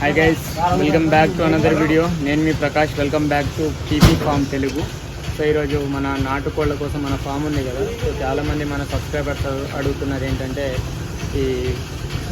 Hi guys welcome back to another video నేను మీ Prakash welcome back to PP farm Telugu so ఈరోజు మన నాటుకోళ్ళ కోసం మన ఫామ్ ఉంది కదా. సో చాలామంది మన సబ్స్క్రైబర్స్ అడుగుతున్నారు ఏంటంటే ఈ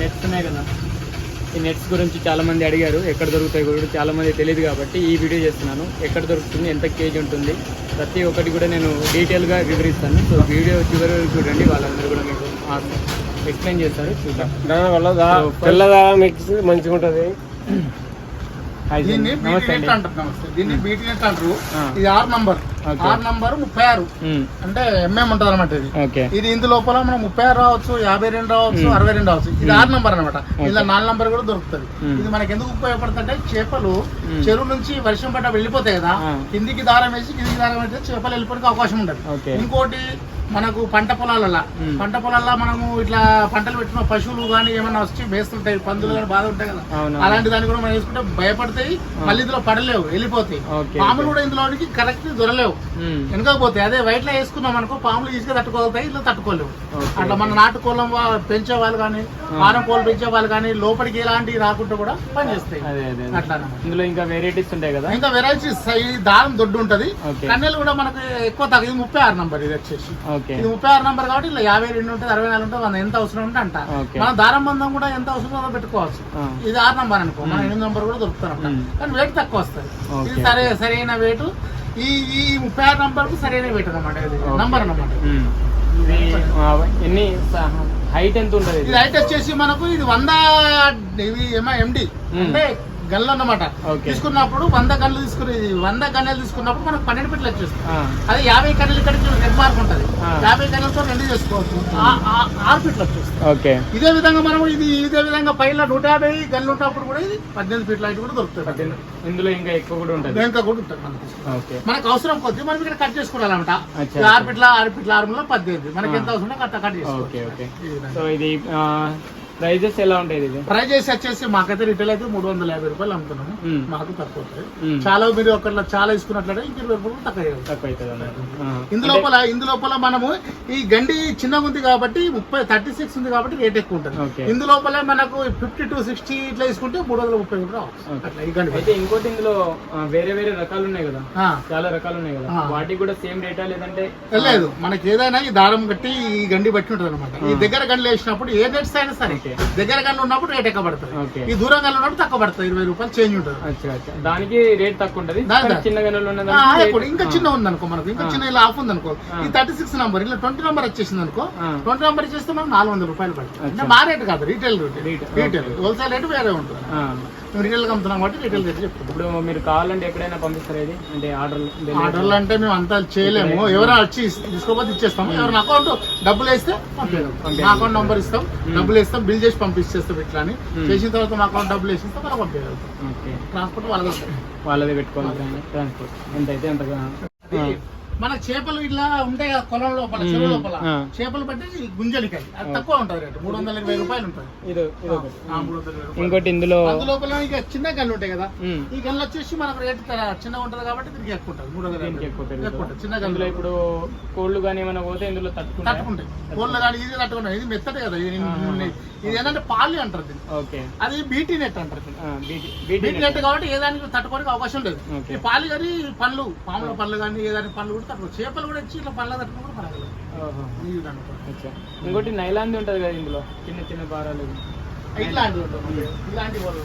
నెట్స్ ఉన్నాయి కదా. ఈ నెట్స్ గురించి చాలామంది అడిగారు ఎక్కడ దొరుకుతాయి కూడా చాలామంది తెలియదు కాబట్టి ఈ వీడియో చేస్తున్నాను. ఎక్కడ దొరుకుతుంది ఎంత కేజీ ఉంటుంది ప్రతి ఒక్కటి కూడా నేను డీటెయిల్గా వివరిస్తాను. సో వీడియో చివరి చూడండి వాళ్ళందరూ కూడా మీకు ఎక్స్ప్లెయిన్ చేస్తారు చూద్దాం. దానివల్ల So, తెల్లదార మిక్స్ మంచిగా ఉంటుంది. దీన్ని బీటీ నెట్ అండి అంటారు నమస్తే దీన్ని బీటీ నెట్ అంటారు. ఇది ఆరు నంబర్. ఆరు నంబర్ ముప్పై ఆరు మ్మ్. అంటే ఎంఎం ఉంటుంది అనమాట ఇది ఇది ఇందు లోపల మనం ముప్పై ఆరు రావచ్చు యాభై రెండు రావచ్చు మ్మ్. అరవై రెండు రావచ్చు ఇది ఆరు నంబర్ అనమాట. ఇలా నాలుగు నంబర్ కూడా దొరుకుతుంది. ఇది మనకి ఎందుకు ఉపయోగపడుతుంది అంటే చేపలు. చెరువు నుంచి వర్షం పడ్డ వెళ్ళిపోతాయి కదా. కిందికి దారం వేసి కిందికి దారం వేస్తే చేపలు వెళ్ళిపోవడానికి అవకాశం ఉండదు. ఇంకోటి మనకు పంట పొలాలల్లో మ్మ్. పంట పొలాల్లో మనము ఇట్లా పంటలు పెట్టిన పశువులు కానీ ఏమైనా వచ్చి వేస్తుంటాయి పందులు కానీ బాగా ఉంటాయి కదా. అలాంటి దాన్ని కూడా మనం వేసుకుంటే భయపడతాయి మళ్ళీ ఇందులో పడలేవు వెళ్ళిపోతాయి. పాములు కూడా ఇందులోనికి కరెక్ట్ దొరలేవు. మ్మ్. వెనకపోతే అదే వైట్లో వేసుకున్నాం అనుకో పాములు ఈజీగా తట్టుకోగలుగుతాయి ఇట్లా తట్టుకోలేవు. అట్లా మన నాటు కోళ్ళం వా- పెంచే వాళ్ళు కానీ ఫారం కోళ్ళు పెంచే వాళ్ళు కానీ లోపలికి ఎలాంటివి రాకుండా కూడా పనిచేస్తాయి అదే అదే అదే. అట్లా. ఇందులో ఇంకా వెరైటీస్ ఉంటాయి కదా? ఇంకా వెరైటీస్ ఈ దారం దొడ్డు ఉంటది. కన్నెలు కూడా మనకి ఎక్కువ తగ్గ ఇది ముప్పై ఆరు నంబర్ ఇది వచ్చేసి. ఇది ముప్పై ఆరు నంబర్ కాబట్టి ఇలా యాభై రెండు ఉంటుంది అరవై నాలుగు ఉంటుంది మన ఎంత అవసరం ఉంటే అంట. మన దారం బంధం కూడా ఎంత అవసరం ఉందో పెట్టుకోవచ్చు. ఇది ఆరు నంబర్ అనుకో మన ఎనిమిది నంబర్ కూడా దొరుకుతారు మ్మ్. కానీ వెయిట్ తక్కువ వస్తుంది. ఇది సరే సరైన వెయిట్ ఈ ఈ ముప్పై ఆరు నంబర్కు సరైన వెయిట్ అనమాట ఇది. నంబర్. ఇది ఆ, ఎన్ని హైట్ ఎంత ఉంటుంది ఇది హైట్ వచ్చేసి మనకు ఇది వంద ఇవి ఏమో ఎండి. అంటే గన్లు అన్నమాట. తీసుకున్నప్పుడు వంద గన్లు తీసుకుని వంద గన్నెలు తీసుకున్నప్పుడు మనకు పన్నెండు పిట్లు వచ్చేస్తుంది అదే యాభై కన్నెలు ఇక్కడికి రెడ్ మార్క్ ఉంటుంది. యాభై కన్నెలతో రెండు చేసుకోవచ్చు. ఆరు ఫీట్లు వచ్చేస్తుంది ఓకే. ఇదే విధంగా మనం ఇది ఇదే విధంగా పైన నూట యాభై గన్లు ఉన్నప్పుడు కూడా ఇది పద్దెనిమిది ఫీట్ల హైట్ కూడా దొరుకుతుంది. ఇందులో ఇంకా ఎక్కువ కూడా ఉంటుంది. ఇంకా కూడా ఉంటుంది మనకి. మనకు అవసరం కొద్ది మనం ఇక్కడ కట్ చేసుకోవాలన్నమాట ఆరు ఫీట్ల ఆరు ఫీట్ల ఆరులో పద్దెనిమిది. మనకి ఎంత అవసరం కట్ కట్. సో ఇది ప్రైజెస్ ఎలా ఉంటాయి ఇది ప్రైస్ చేసి వచ్చేసి మాకైతే రిటైల్ అయితే మూడు వందల యాభై రూపాయలు అమ్ముతున్నాము మ్మ్. మాకు తక్కువ. చాలా మీరు ఒకళ్ళ చాలా ఇసుకున్నట్లయితే ఇంక ఇరవై రూపాయలు తక్కువ. తక్కువ అవుతుంది అన్నట్టు ఆ. ఇందు లోపల ఇందు లోపల మనము ఈ గండి చిన్నగా ఉంది కాబట్టి ముప్పై థర్టీ సిక్స్ ఉంది కాబట్టి రేట్ ఎక్కువ ఉంటుంది ఓకే. ఇందు లోపల మనకు ఫిఫ్టీ టు సిక్స్టీ ఇట్లా తీసుకుంటే మూడు వందల ముప్పై గండి అయితే ఇంకోటి ఇందులో వేరే వేరే రకాలు ఉన్నాయి కదా. చాలా రకాలు ఉన్నాయి కదా. వాటికి కూడా సేమ్ రేటా లేదంటే లేదు మనకి ఏదైనా ఈ దారం కట్టి ఈ గండి బట్టి ఉంటుంది అనమాట ఈ దగ్గర గండి వేసినప్పుడు ఏ రేట్స్ అయినా సరే. దగ్గర గండి ఉన్నప్పుడు రేట్ ఎక్కువ పడుతుంది. ఈ దూరం గండి ఉన్నప్పుడు తక్కువ పడుతుంది ఇరవై రూపాయలు చేంజ్ ఉంటుంది. దానికి రేట్ తక్కువ ఉంటుంది. ఇంకా. చిన్న ఉంది అనుకో మనకు. ఇంకా. చిన్న ఇలా ఆఫ్ ఉంది అనుకో. ఈ థర్టీ సిక్స్ నంబర్ ఇలా ట్వంటీ నంబర్ వచ్చేసింది అనుకో. ట్వంటీ నంబర్ చేస్తే మనం నాలుగు వందల రూపాయలు పడుతుంది మా రేట్ కాదు retail rate retail wholesale rate వేరే ఉంటుంది. ఆ. మేము రీటైల్ అమ్ముతున్నాం కాబట్టి రీటైల్ రేట్ చెప్తున్నాం. ఇప్పుడు మీరు కావాలంటే ఎక్కడైనా పంపిస్తారా ఇది? అంటే ఆర్డర్ ఆర్డర్లు అంటే మేము అంతా చేయలేము. ఎవరైనా వచ్చి తీసుకోకపోతే ఇచ్చేస్తాము. ఎవరైనా అకౌంట్ డబ్బులు వేస్తే. మా అకౌంట్ నంబర్ ఇస్తాం. డబ్బులు వేస్తాం. బిల్ చేసి పంపించేస్తాం ఇట్లా అని. చేసిన తర్వాత మా అకౌంట్ డబ్బులు వేసిస్తాం మనం పంపించగలుగుతాం ట్రాన్స్పోర్ట్ వాళ్ళది. వస్తుంది. వాళ్ళదే పెట్టుకోవాలి ట్రాన్స్పోర్ట్. ఎంత అయితే అది మన చేపలు ఇట్లా ఉంటాయి కదా కొలం లోపల చెరువు లోపల. చేపలు బట్టి గుంజలికాయ అది తక్కువ ఉంటుంది రేటు మూడు వందల ఇరవై రూపాయలు ఉంటుంది. ఇంకోటి ఇందులో లోపల ఇక చిన్న గన్లు ఉంటాయి కదా ఈ గన్లు వచ్చేసి మనకు రేటు చిన్నగా ఉంటుంది కాబట్టి దీనికి ఎక్కువ ఉంటుంది మూడు వందల దీనికి. ఎక్కువ చిన్న గన్లు. ఇప్పుడు కోళ్ళు కానీ ఏమైనా పోతే ఇందులో తట్టుకుంటాయి? కోళ్ళు కానీ ఇది తట్టుకుంటాయి. ఇది మెత్తటి కదా ఇది ఇది- ఏంటంటే పాలి అంటారు దీన్ని. అది బీటీ నెట్ అంటారు బీటీ నెట్. కాబట్టి ఏ దానికి తట్టుకోవడానికి అవకాశం లేదు. ఈ పాలు కానీ పండ్లు పాముల పండ్లు కానీ ఏ దాని పండ్లు కూడా తట్టుకో చేపలు కూడా వచ్చి ఇట్లా పండ్ల తట్టుకుని కూడా ఇంకోటి నైలాంది ఉంటుంది కదా ఇందులో. చిన్న చిన్న భారాలు ఇట్లాంటివి ఉంటుంది ఇలాంటి వాళ్ళు.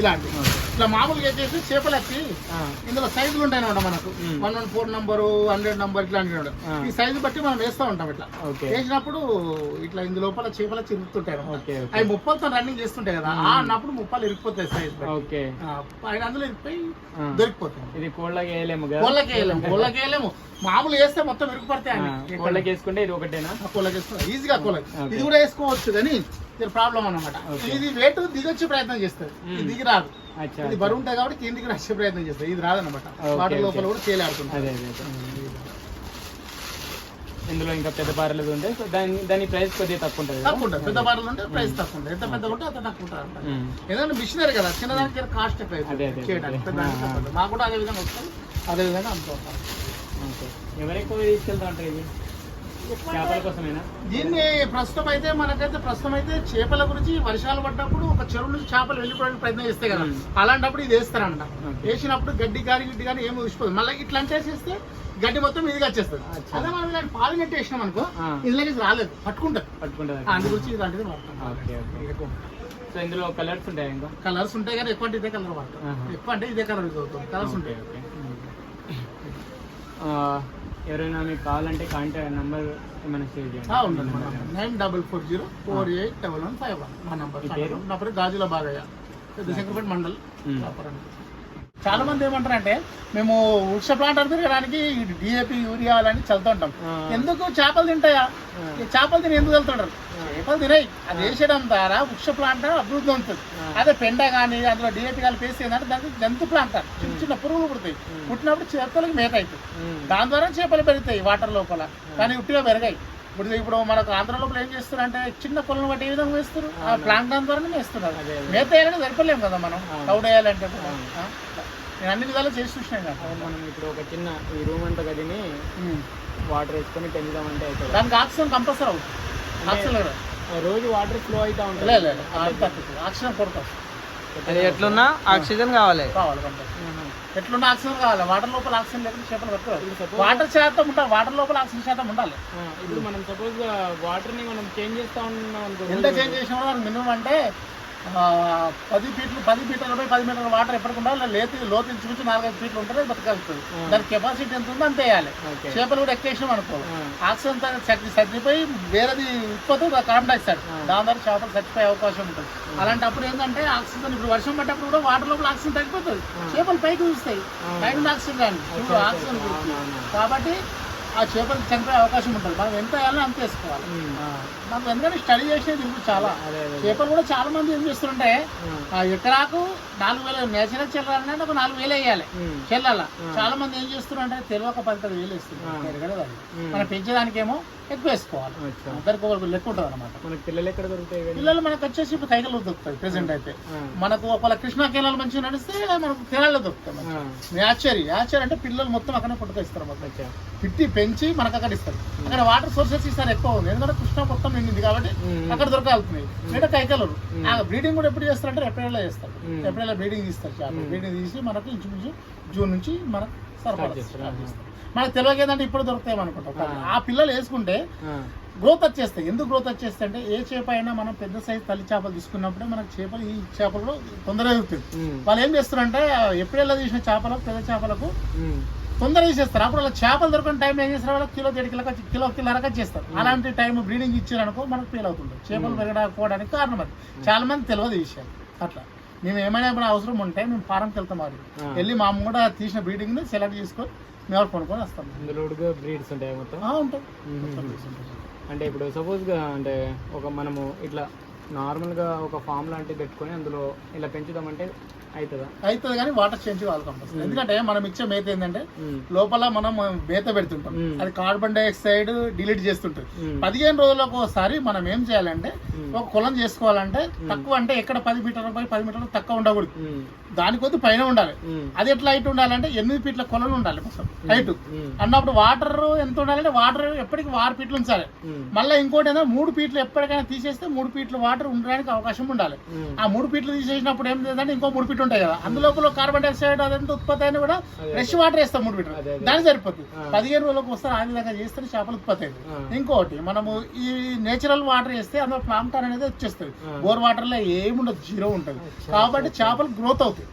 ఇలాంటి. ఇట్లా మామూలుగా వచ్చేసి చేపలు వచ్చి ఇందులో సైజులు ఉంటాయి అన్నమాట మనకు. One one four number hundred number ఇట్లాంటివి. ఈ సైజు బట్టి మనం వేస్తూ ఉంటాం ఇట్లా. వేసినప్పుడు ఇట్లా ఇందు లోపల చేపలు చిరుగుతుంటాయి అవి ముప్పలతో రన్నింగ్ చేస్తుంటాయి కదా ఆ అన్నప్పుడు ముప్పలు ఇరిగిపోతాయి సైజ్ ఓకే. ఆయన అందులో ఇరిగిపోయి. దొరికిపోతాయి. ఇది కోళ్ళకి వేయలేము కోళ్ళకి వేయలేము కోళ్ళకి వేయలేము. మామూలు వేస్తే మొత్తం ఇరిగిపడతాయి. కోళ్ళకి వేసుకుంటే ఇది ఒకటేనా? కోళ్ళకి వేసుకోవాలి ఈజీగా కోళ్ళకి. ఇది కూడా వేసుకోవచ్చు కానీ ప్రాబ్లం అన్నమాట. ఓకే. ఇది వెయిట్ దిగొచ్చే ప్రయత్నం చేస్తుంది. ఇది దిగి రాదు. ఇది బరువు ఉంటాయి కాబట్టి కిందికి వచ్చే ప్రయత్నం చేస్తుంది. ఇది రాదన్నమాట. Okay, water. లోపల కూడా తేలాడుతుంది అదే. ఇందులో ఇంకా పెద్ద పారలు ఉంది సో దాని దాని ప్రైస్ కొద్దిగా తక్కువ ఉంటుంది? తక్కువ ఉంటుంది. పెద్ద బాటలు ఉంటే ప్రైస్ తక్కువ ఉంటుంది. ఎంత పెద్ద ఉంటే అంత తక్కువ ఉంటుంది. ఏదైనా మిషనరీ కదా చిన్నదానికి కాస్ట్ ఎక్కువ చేయడానికి. ఉంటుంది. మాకు కూడా అదే విధంగా వస్తుంది. అదే విధంగా అమ్ముతూ ఉంటాం ఓకే. ఎవరు ఎక్కువ తీసుకెళ్తా ఉంటారు ఇది? దీన్ని ప్రస్తుతం అయితే మనకైతే ప్రస్తుతం అయితే చేపల గురించి వర్షాలు పడ్డప్పుడు ఒక చెరువు నుంచి చేపలు వెళ్ళిపోవడానికి ప్రయత్నం చేస్తాయి కదా. అలాంటప్పుడు ఇది వేస్తారంట. వేసినప్పుడు గడ్డి కానీ గిడ్డి కానీ ఏమి ఊసిపోదు. మళ్ళీ ఇట్లా అంటే వేసేస్తే గడ్డి మొత్తం ఇదిగా వచ్చేస్తుంది. అదే మనం ఇలాంటి పాలు నెట్టి వేసినాం అనుకో. ఇందులోకి రాలేదు. పట్టుకుంటుంది. పట్టుకుంటుంది. అందు గురించి ఇలాంటిది వాడతాం. సో ఇందులో కలర్స్ ఉంటాయి ఇంకా? కలర్స్ ఉంటాయి కానీ ఎక్కువ అంటే ఇదే కలర్ వాడతాం. ఎక్కువ అంటే ఇదే కలర్ అవుతుంది కలర్స్ ఉంటాయి. ఎవరైనా మీకు కావాలంటే కాంటాక్ట్ నెంబర్ ఏమైనా షేర్ చేయండి. Nine double four zero four eight double one five one. మా నంబర్. పేరు? నా పేరు గాజుల బాగయ్య. శంకరపేట మండల్. చాలా మంది ఏమంటారంటే మేము వృక్ష ప్లాంట్ తిరగడానికి డిఏపి యూరియా అని చల్లుతుంటాం. ఎందుకు చేపలు తింటాయా? చేపలు తిని ఎందుకు వెళ్తుంటారు? చేపలు తినాయి అది వేసేయడం ద్వారా వృక్ష ప్లాంట్ అభివృద్ధి ఉంటుంది. అదే పెండ కానీ అందులో డిఏపి కలిపి వేస్తే ఏంటంటే దానికి జంతు ప్లాంట్ చిన్న చిన్న పురుగులు పుడతాయి. పుట్టినప్పుడు చేపలకి మేత అవుతుంది. దాని ద్వారా చేపలు పెరుగుతాయి వాటర్ లోపల. కానీ ఉట్టిగా పెరగాయి. ఇప్పుడు ఇప్పుడు మనకు ఆంధ్ర లోపల ఏం చేస్తారు అంటే చిన్న పొలం బట్టి ఏ విధంగా వేస్తారు? ఆ ప్లాంట్ దాని ద్వారానే వేస్తున్నారు. మేత వేయాలని సరిపోలేము కదా మనం. వేయాలంటే కూడా. ఆ? నేను అన్ని విధాలు చేసి చూసినాను కదా. మనం ఇప్పుడు ఒక చిన్న ఈ రూమ్ అంతా గదిని. వాటర్ వేసుకొని పెంచుదామంటే అవుతుంది? దానికి ఆక్సిజన్ కంపల్సరీ అవుతుంది. ఆక్సిజన్ కూడా. రోజు వాటర్ ఫ్లో అవుతా ఉంటుంది. ఆక్సిజన్ కొడతాం. అది ఎట్లున్నా ఆక్సిజన్ కావాలి. కావాలి. ఎట్లున్న ఆక్సిజన్ కావాలి. వాటర్ లోపల ఆక్సిజన్ లేకుండా చేపలు పెట్టుకోవాలి వాటర్ శాతం ఉండాలి. వాటర్ లోపల ఆక్సిజన్ శాతం ఉండాలి. ఇప్పుడు మనం సపోజ్ వాటర్ని మనం చేంజ్ చేస్తా ఉన్నాం అనుకో ఎంత చేంజ్ చేసిన మినిమం అంటే పది ఫీట్లు పది మీటర్ల పై పది మీటర్ల వాటర్ ఎప్పటికి ఉండాలి లేతి లోతు ఇంచుమించు నాలుగైదు ఫీట్లు ఉంటే బతకలుగుతుంది ఆ. దాని కెపాసిటీ ఎంత ఉందో అంతే వేయాలి చేపలు కూడా ఎక్కేసినాం అనుకో. ఆక్సిజన్ చచ్చి చచ్చిపోయి వేరేది ఉత్పత్తి కార్బన్ డైఆక్సైడ్. దాని ద్వారా చేపలు చచ్చిపోయే అవకాశం ఉంటుంది అలాంటప్పుడు ఏంటంటే ఆక్సిజన్ ఇప్పుడు వర్షం పడ్డప్పుడు కూడా వాటర్ లోపల ఆక్సిజన్ తగ్గిపోతుంది. చేపలు పైకి చూస్తాయి. పైన ఆక్సిజన్ ఆక్సిజన్. కాబట్టి ఆ చేపలు చనిపోయే అవకాశం ఉంటుంది. మనం ఎంత వేయాలో అంత వేసుకోవాలి. మనం ఎందుకంటే స్టడీ చేసినది ఇప్పుడు చాలా. చేపలు కూడా చాలా మంది ఏం చేస్తుంటే ఎకరాకు నాలుగు వేలు నేచురల్ చెల్లాలంటే ఒక నాలుగు వేలు వేయాలి. చెల్లాల. చాలా మంది ఏం చేస్తున్నారంటే తెలియక పది వేలు. వేస్తున్నారు పెరగదు. మనం పెంచడానికేమో ఎక్కువ వేసుకోవాలి. అందరికి ఒక లెక్క ఉంటుంది అనమాట పిల్లలు ఎక్కడ దొరుకుతాయి? పిల్లలు మనకు వచ్చేసి ఇప్పుడు కైగలు దొరుకుతాయి ప్రెసెంట్ అయితే. మనకు ఒకవేళ కృష్ణా కేనాలు మంచిగా నడిస్తే మనకు కేనాల్లో దొరుకుతాయి. ఆ. యాచరీ యాచరీ అంటే పిల్లలు మొత్తం అక్కడే పుట్టుకొస్తారు మొత్తం. పిట్టి పెంచి మనకు అక్కడ ఇస్తారు అక్కడ వాటర్ సోర్సెస్ ఇస్తారు ఎక్కువ ఉంది ఎందుకంటే కృష్ణా మొత్తం నిండింది కాబట్టి. అక్కడ దొరకాలుతున్నాయి లేదా. ఆ బ్రీడింగ్ కూడా ఎప్పుడు చేస్తారంటే ఏప్రిల్లో చేస్తారు ఉమ్. ఏప్రిల్లో బ్రీడింగ్ తీస్తారు చేపలు. ఉమ్. బ్రీడింగ్ తీసి మనకు ఇంచుమించు జూన్ నుంచి మనకు సరఫరా చేస్తారు. మనకు తెలియక ఏంటంటే ఇప్పుడు దొరుకుతాయి అనుకుంటాం. ఆ. ఆ పిల్లలు వేసుకుంటే. గ్రోత్ వచ్చేస్తాయి. ఎందుకు గ్రోత్ వచ్చేస్తాయి అంటే ఏ చేప అయినా మనం పెద్ద సైజు తల్లి చేపలు తీసుకున్నప్పుడే మనకు చేపలు ఈ చేపలు తొందరగా ఎదుగుతాయి. ఉమ్. వాళ్ళు ఏం చేస్తారంటే ఏప్రిల్లో తీసిన చేపలకు పెద్ద చేపలకు. తొందరగా తీసేస్తారు. అప్పుడు వాళ్ళ చేపలు దొరకని టైం ఏం చేస్తారు వాళ్ళకి కిలో దేడు కిలో కిలో కిలోరగా చేస్తారు. అలాంటి టైం బ్రీడింగ్ ఇచ్చారనుకో మనకు ఫీల్ అవుతుంది చేపలు పెరగకపోవడానికి కారణం అది. చాలా మంది తెలియదు ఈ విషయం అట్లా. మేము ఏమైనా ఇప్పుడు అవసరం ఉంటే మేము ఫారంకి వెళ్తాం మరి. వెళ్ళి మా అమ్మ కూడా తీసిన బ్రీడింగ్ని సెలెక్ట్ చేసుకొని మేము కొనుక్కొని వస్తాం. ఇందులో బ్రీడ్స్ ఉంటాయి మొత్తం? ఉంటాయి. అంటే ఇప్పుడు సపోజ్గా అంటే ఒక మనము ఇట్లా నార్మల్గా ఒక ఫామ్ లాంటివి పెట్టుకొని అందులో ఇలా పెంచుదామంటే అవుతుందా కానీ వాటర్ చేంజ్ కావాలి కంపల్సరీ ఎందుకంటే మనం ఇచ్చే మేత ఏంటంటే. లోపల మనం మేత పెడుతుంటాం. అది కార్బన్ డైఆక్సైడ్ డిలీట్ చేస్తుంటుంది. పదిహేను రోజులకు ఒకసారి మనం ఏం చేయాలంటే. ఒక కులం చేసుకోవాలంటే తక్కువ అంటే ఎక్కడ పది మీటర్ల పై పది మీటర్లు తక్కువ ఉండకూడదు. దాని కొద్ది పైన ఉండాలి. అది ఎట్లా హైట్ ఉండాలంటే ఎనిమిది ఫీట్ల కొలను ఉండాలి మొత్తం హైట్. అన్నప్పుడు వాటర్ ఎంత ఉండాలంటే వాటర్ ఎప్పటికి ఆరు ఫీట్లు ఉంచాలి. మళ్ళీ ఇంకోటి ఏంటంటే మూడు ఫీట్లు ఎప్పటికైనా తీసేస్తే మూడు ఫీట్లు వాటర్ ఉండడానికి అవకాశం ఉండాలి. ఆ మూడు ఫీట్లు తీసేసినప్పుడు ఏం లేదంటే ఇంకో మూడు ఫీట్లు ఉంటాయి కదా అందులోపల కార్బన్ డైఆక్సైడ్ అదంతా ఉత్పత్తి అయినా కూడా. ఫ్రెష్ వాటర్ వేస్తాం మూడు అదే. దానికి సరిపోతుంది. పదిహేను రోజులకు వస్తారు ఆ విధంగా చేస్తే చేపలు ఉత్పత్తి అయింది. ఇంకోటి మనము ఈ నేచురల్ వాటర్ వేస్తే అందులో ప్లాంటాన్ అనేది వచ్చేస్తుంది. బోర్ వాటర్లో ఏముండదు జీరో ఉంటుంది కాబట్టి చేపలు గ్రోత్ అవుతాయి.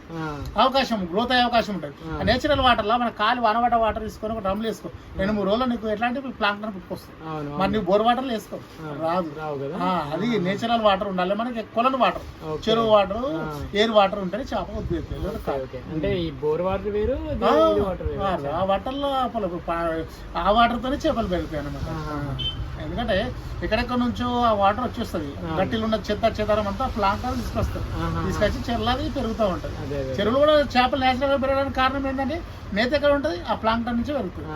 అవకాశం గ్రోత్ అయ్యే అవకాశం ఉంటుంది. నేచురల్ వాటర్లో మన కాలి వనవాట వాటర్ తీసుకొని ఒక డ్రమ్లు వేసుకో రెండు మూడు రోజులు నీకు ఎట్లాంటి ప్లాంట్ పుట్టుకొస్తుంది మరి నువ్వు బోర్ వాటర్లో వేసుకో. రాదు అది నేచురల్ వాటర్ ఉండాలి మనకి కొలను వాటర్. చెరువు వాటర్. ఎయిర్ వాటర్ ఉంటేనే అంటే ఈ బోర్ వాటర్ వేరు ఆ, ఇది వాటర్ వేరు. ఆ వాటర్లో ఆ వాటర్ తోనే చేపలు పెరుగుతాయి అనమాట ఆహా. ఎందుకంటే ఎక్కడెక్కడ నుంచో ఆ వాటర్ వచ్చేస్తుంది. గట్టిలో ఉన్న చెత్త చెదారం అంతా ప్లాంటాలు తీసుకొస్తారు. తీసుకొచ్చి చెల్లది పెరుగుతూ ఉంటుంది. చెరువులు కూడా చేపలు నేచురల్గా పెరగడానికి కారణం ఏంటంటే మేత ఎక్కడ ఉంటుంది? ఆ ప్లాంక్టన్ నుంచి పెరుగుతుంది.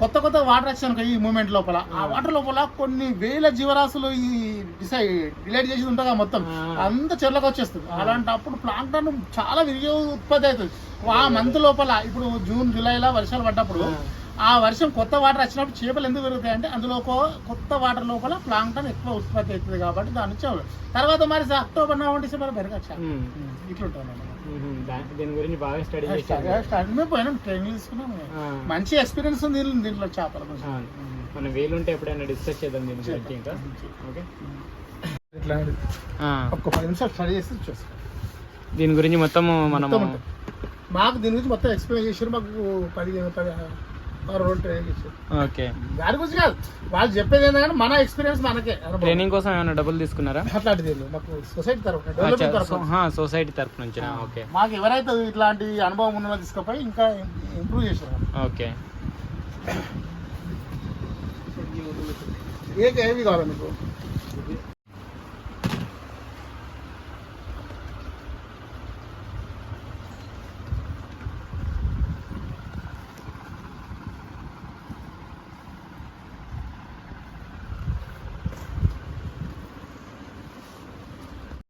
కొత్త కొత్త వాటర్ వచ్చాను ఈ మూమెంట్ లోపల. ఆ వాటర్ లోపల కొన్ని వేల జీవరాశులు ఈ డిసైడ్ డిలైట్ చేసి ఉంటుందా మొత్తం. అంత చెర్లకు వచ్చేస్తుంది. అలాంటప్పుడు ప్లాంక్టన్ చాలా విరిగి ఉత్పత్తి అవుతుంది. ఆ మంత్ లోపల ఇప్పుడు జూన్ జూలైలో వర్షాలు పడ్డప్పుడు ఆ. వర్షం కొత్త వాటర్ వచ్చినప్పుడు చేపలు ఎందుకు పెరుగుతాయి అంటే అందులో కొత్త వాటర్ లోపల ప్లాంక్టన్ ఎక్కువ ఉత్పత్తి అవుతుంది కాబట్టి దాని నుంచి తర్వాత మరి అక్టోబర్ నవంబర్ డిసెంబర్ పెరగచ్చు మ్మ్. ఇట్లుంటాం మనం. మ్మ్. దా- దీని గురించి బాగా స్టడీ స్టార్టింగ్ మేము పోయినాం ట్రైనింగ్ తీసుకున్నాం ఆ. మంచి ఎక్స్పీరియన్స్ ఉంది దీంట్లో- చేపల. మనం వీలుంటే ఎప్పుడైనా డిస్కస్ చేద్దాం దీని గురించి ఇంకా ఓకే ఇట్లా. ఒక్క పది నిమిషాలు స్టడీ చేసి చూస్తాం దీని గురించి మొత్తం మనం. మాకు దీని గురించి మొత్తం ఎక్స్ప్లెయిన్ చేశారు మాకు పది పది ట్రైనింగ్ ఇచ్చారు. ఓకే. దాని గురించి కాదు. వాళ్ళు చెప్పేది ఏంటంటే మన ఎక్స్పీరియన్స్ మనకే. ట్రైనింగ్ కోసం ఏమైనా డబ్బులు తీసుకున్నారా? అట్లాంటిది ఏం లేదు. మాకు సొసైటీ తరఫున డెవలప్మెంట్ తరఫున సొసైటీ తరఫు నుంచి ఓకే. మాకు ఎవరైతే ఇట్లాంటి అనుభవం ఉన్న తీసుకుపోయి ఇంకా ఇంప్రూవ్ చేశారు. ఓకే. ఏ ఏవి కావాలి మీకు?